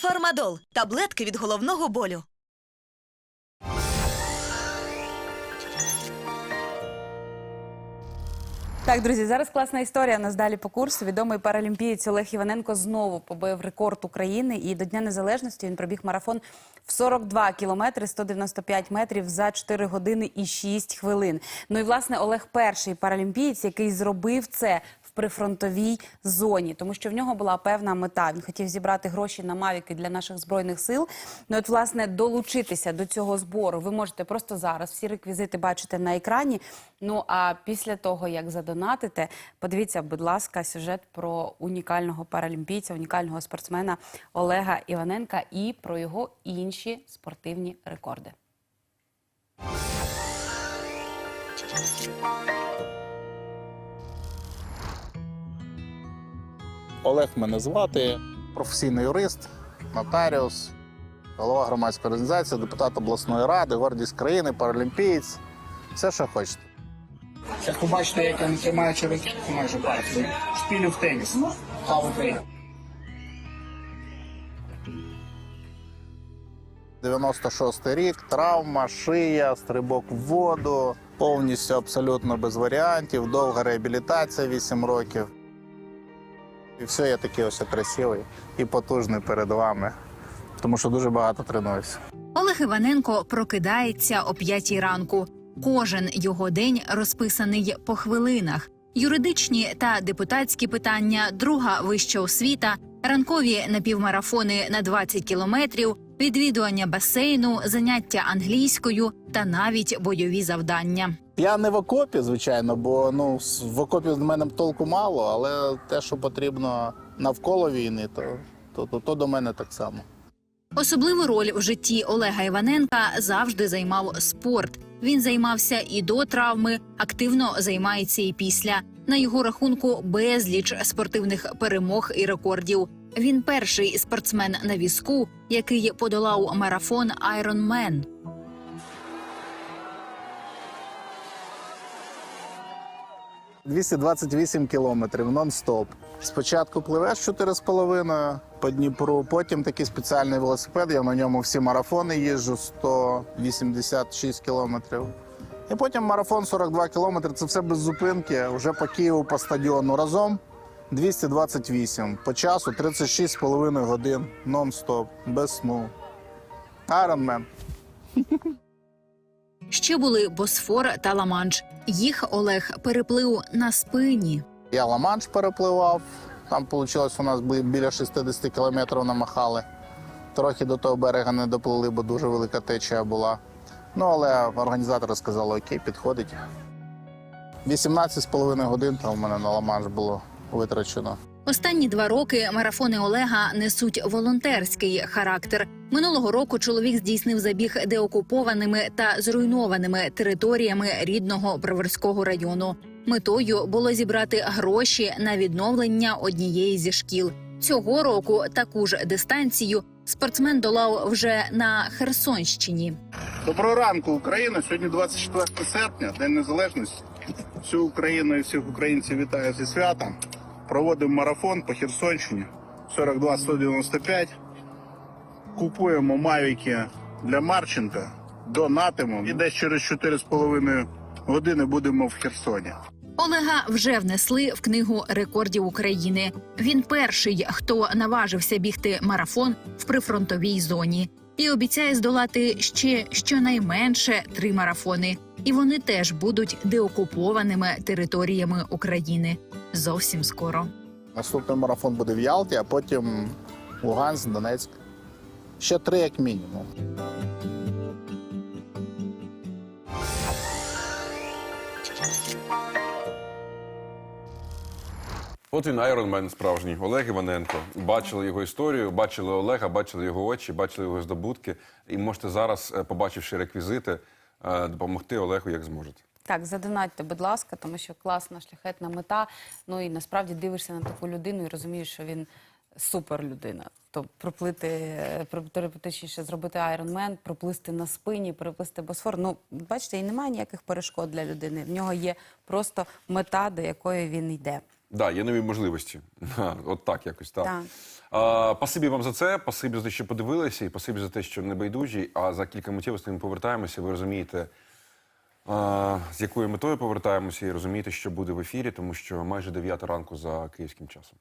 Фармадол таблетки від головного болю. Так, друзі, зараз класна історія. У нас далі по курсу. Відомий паралімпієць Олег Іваненко знову побив рекорд України. І до Дня Незалежності він пробіг марафон в 42 кілометри 195 метрів за 4 години і 6 хвилин. Ну і власне Олег перший паралімпієць, який зробив це прифронтовій зоні, тому що в нього була певна мета. Він хотів зібрати гроші на мавіки для наших збройних сил. Ну от власне долучитися до цього збору. Ви можете просто зараз всі реквізити бачите на екрані. Ну а після того як задонатите, подивіться, будь ласка, сюжет про унікального паралімпійця, унікального спортсмена Олега Іваненка і про його інші спортивні рекорди. Олег мене звати, професійний юрист, нотаріус, голова громадської організації, депутат обласної ради, гордість країни, паралімпієць. Все, що хочете. Як побачите, як я не тримаю червики, майже партію. Шпілю в теніс. Слава Україні. 96 рік, травма, шия, стрибок в воду, повністю абсолютно без варіантів, довга реабілітація 8 років. І все, я такий ось красивий і потужний перед вами, тому що дуже багато тренуюся. Олег Іваненко прокидається о п'ятій ранку. Кожен його день розписаний по хвилинах. Юридичні та депутатські питання, друга вища освіта, ранкові напівмарафони на 20 кілометрів, відвідування басейну, заняття англійською та навіть бойові завдання. Я не в окопі, звичайно, бо ну в окопі з мене толку мало, але те, що потрібно навколо війни, то, то, то, то до мене так само. Особливу роль в житті Олега Іваненка завжди займав спорт. Він займався і до травми, активно займається і після. На його рахунку безліч спортивних перемог і рекордів. Він перший спортсмен на візку, який подолав марафон Ironman. – 228 кілометрів нон-стоп. Спочатку пливеш 4,5 по Дніпру, потім такий спеціальний велосипед. Я на ньому всі марафони їжджу 186 кілометрів. І потім марафон 42 кілометри. Це все без зупинки. Вже по Києву по стадіону разом 228. По часу 36,5 годин нон-стоп, без сну. Ironman. Ще були Босфор та Ла-Манш. Їх Олег переплив на спині. Я Ла-Манш перепливав. Там вийшло у нас біля 60 кілометрів намахали. Трохи до того берега не доплили, бо дуже велика течія була. Ну, але організатори сказали, окей, підходить. 18,5 годин там у мене на Ла-Манш було витрачено. Останні два роки марафони Олега несуть волонтерський характер. Минулого року чоловік здійснив забіг деокупованими та зруйнованими територіями рідного Броварського району. Метою було зібрати гроші на відновлення однієї зі шкіл. Цього року таку ж дистанцію спортсмен долав вже на Херсонщині. Доброго ранку, Україна. Сьогодні 24 серпня, День Незалежності. Всю Україну і всіх українців вітаю зі святом. Проводимо марафон по Херсонщині 42-195. Купуємо мавіки для Марченка, донатимо. І десь через 4,5 години будемо в Херсоні. Олега вже внесли в книгу рекордів України. Він перший, хто наважився бігти марафон в прифронтовій зоні, і обіцяє здолати ще щонайменше три марафони. І вони теж будуть деокупованими територіями України зовсім скоро. Наступний марафон буде в Ялті, а потім Луганськ, Донецьк. Ще три, як мінімум. От він айронмен справжній Олег Іваненко. Бачили його історію, бачили Олега, бачили його очі, бачили його здобутки. І можете зараз, е, побачивши реквізити, допомогти Олегу як зможете. Так, задонатьте, будь ласка, тому що класна шляхетна мета. Ну і насправді дивишся на таку людину і розумієш, що він супер людина. То проплити, е, про- точніше, зробити айронмен, проплисти на спині, переплисти босфор. Ну, бачите, і немає ніяких перешкод для людини. В нього є просто мета, до якої він йде. Да, є нові можливості. От так, якось так. Так. А, пасибі вам за це, пасибі за те, що подивилися, і пасибі за те, що не байдужі. А за кілька миттєвостей ми повертаємося. Ви розумієте, а, з якою метою повертаємося, і розумієте, що буде в ефірі, тому що майже 9 ранку за київським часом.